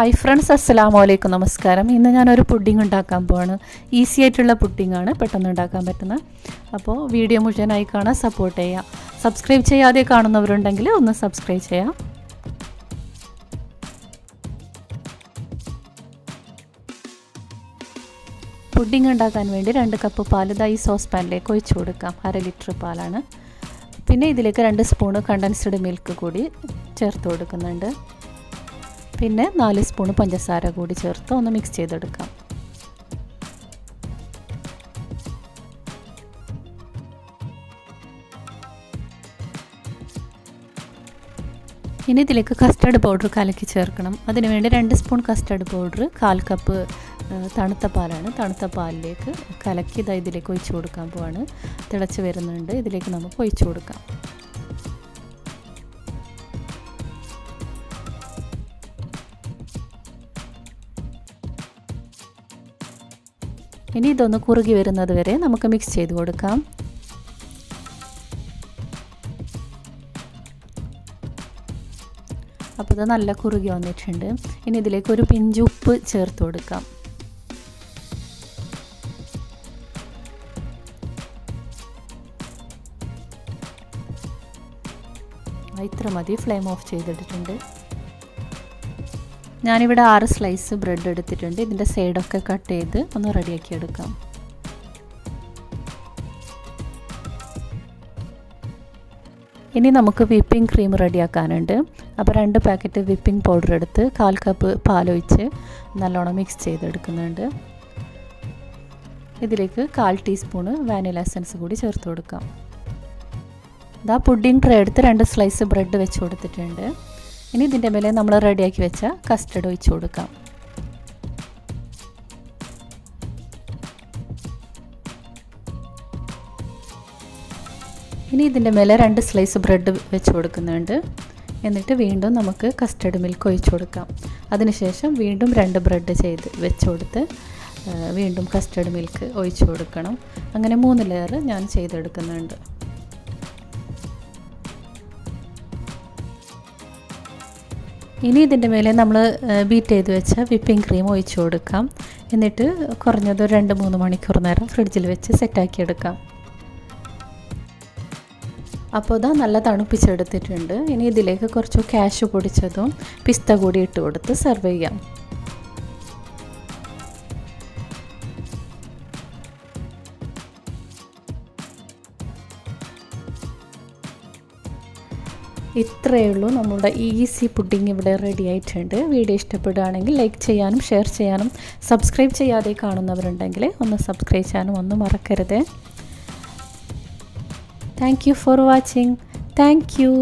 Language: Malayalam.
ഹായ് ഫ്രണ്ട്സ് അസ്സലാമു അലൈക്കും നമസ്കാരം ഇന്ന് ഞാനൊരു പുഡിംഗ് ഉണ്ടാക്കാൻ പോവാണ്. ഈസി ആയിട്ടുള്ള പുഡിംഗാണ് പെട്ടെന്ന് ഉണ്ടാക്കാൻ പറ്റുന്നത് അപ്പോൾ വീഡിയോ മുഴുവനായി കാണാൻ സപ്പോർട്ട് ചെയ്യാം. സബ്സ്ക്രൈബ് ചെയ്യാതെ കാണുന്നവരുണ്ടെങ്കിൽ ഒന്ന് സബ്സ്ക്രൈബ് ചെയ്യാം. പുഡിംഗ് ഉണ്ടാക്കാൻ വേണ്ടി രണ്ട് കപ്പ് പാൽ ഇതാ ഈ സോസ് പാനിലേക്ക് ഒഴിച്ചു കൊടുക്കാം. അര ലിറ്റർ പാലാണ്. പിന്നെ ഇതിലേക്ക് രണ്ട് സ്പൂണ് കണ്ടൻസ്ഡ് മിൽക്ക് കൂടി ചേർത്ത് കൊടുക്കുന്നുണ്ട്. പിന്നെ നാല് സ്പൂൺ പഞ്ചസാര കൂടി ചേർത്ത് ഒന്ന് മിക്സ് ചെയ്തെടുക്കാം. ഇനി ഇതിലേക്ക് കസ്റ്റർഡ് പൗഡർ കലക്കി ചേർക്കണം. അതിനുവേണ്ടി രണ്ട് സ്പൂൺ കസ്റ്റർഡ് പൗഡർ കാൽ കപ്പ് തണുത്ത പാലാണ്. തണുത്ത പാലിലേക്ക് കലക്കി ഇതാ ഇതിലേക്ക് ഒഴിച്ചു കൊടുക്കാൻ പോവാണ്. തിളച്ച് വരുന്നുണ്ട്. ഇതിലേക്ക് നമുക്ക് ഒഴിച്ചു കൊടുക്കാം. ഇനി ഇതൊന്ന് കുറുകി വരുന്നത് വരെ നമുക്ക് മിക്സ് ചെയ്ത് കൊടുക്കാം. അപ്പോൾ ഇത് നല്ല കുറുകി വന്നിട്ടുണ്ട്. ഇനി ഇതിലേക്ക് ഒരു പിഞ്ച് ഉപ്പ് ചേർത്ത് കൊടുക്കാം. ഇത്ര മതി. ഫ്ലെയിം ഓഫ് ചെയ്തിട്ടുണ്ട് ഞാനിവിടെ ആറ് സ്ലൈസ് ബ്രെഡ് എടുത്തിട്ടുണ്ട്. ഇതിന്റെ സൈഡൊക്കെ കട്ട് ചെയ്ത് ഒന്ന് റെഡിയാക്കി എടുക്കാം. ഇനി നമുക്ക് വിപ്പിംഗ് ക്രീം റെഡിയാക്കാനുണ്ട് അപ്പോൾ രണ്ട് പാക്കറ്റ് വിപ്പിംഗ് പൗഡർ എടുത്ത് കാൽ കപ്പ് പാലൊഴിച്ച് നല്ലോണം മിക്സ് ചെയ്തെടുക്കുന്നുണ്ട്. ഇതിലേക്ക് കാൽ ടീസ്പൂണ് വാനില എസൻസ് കൂടി ചേർത്ത് കൊടുക്കാം. ഇതാ പുഡിംഗ് ട്രേ എടുത്ത് രണ്ട് സ്ലൈസ് ബ്രെഡ് വെച്ച് കൊടുത്തിട്ടുണ്ട്. ഇനി ഇതിന്റെ മേലെ നമ്മൾ റെഡിയാക്കി വെച്ച കസ്റ്റർഡ് ഒഴിച്ച് കൊടുക്കാം. ഇനി ഇതിന്റെ മേലെ രണ്ട് സ്ലൈസ് ബ്രെഡ് വെച്ച് കൊടുക്കുന്നുണ്ട്. എന്നിട്ട് വീണ്ടും നമുക്ക് കസ്റ്റർഡ് മിൽക്ക് ഒഴിച്ച് കൊടുക്കാം. അതിനുശേഷം വീണ്ടും രണ്ട് ബ്രെഡ് ചെയ്ത് വെച്ച് കൊടുത്ത് വീണ്ടും കസ്റ്റർഡ് മിൽക്ക് ഒഴിച്ച് കൊടുക്കണം. അങ്ങനെ മൂന്ന് ലെയർ ഞാൻ ചെയ്തെടുക്കുന്നുണ്ട്. ഇനി ഇതിന്റെ മേലെ നമ്മൾ ബീറ്റ് ചെയ്ത് വെച്ച വിപ്പിംഗ് ക്രീം ഒഴിച്ചു കൊടുക്കാം. എന്നിട്ട് കുറഞ്ഞത് ഒരു രണ്ട് മൂന്ന് മണിക്കൂർ നേരം ഫ്രിഡ്ജിൽ വെച്ച് സെറ്റാക്കി എടുക്കാം. അപ്പോൾ ഇതാ നല്ല തണുപ്പിച്ചെടുത്തിട്ടുണ്ട്. ഇനി ഇതിലേക്ക് കുറച്ച് ക്യാഷ് പൊടിച്ചതും പിസ്ത കൂടി ഇട്ട് കൊടുത്ത് സെർവ് ചെയ്യാം. ഇത്രയേ ഉള്ളൂ. നമ്മളുടെ ഈസി പുഡിംഗ് ഇവിടെ റെഡി ആയിട്ടുണ്ട്. വീഡിയോ ഇഷ്ടപ്പെടുകയാണെങ്കിൽ ലൈക്ക് ചെയ്യാനും ഷെയർ ചെയ്യാനും സബ്സ്ക്രൈബ് ചെയ്യാതെ കാണുന്നവരുണ്ടെങ്കിൽ ഒന്ന് സബ്സ്ക്രൈബ് ചെയ്യാനും ഒന്നും മറക്കരുത്. Thank you for watching thank you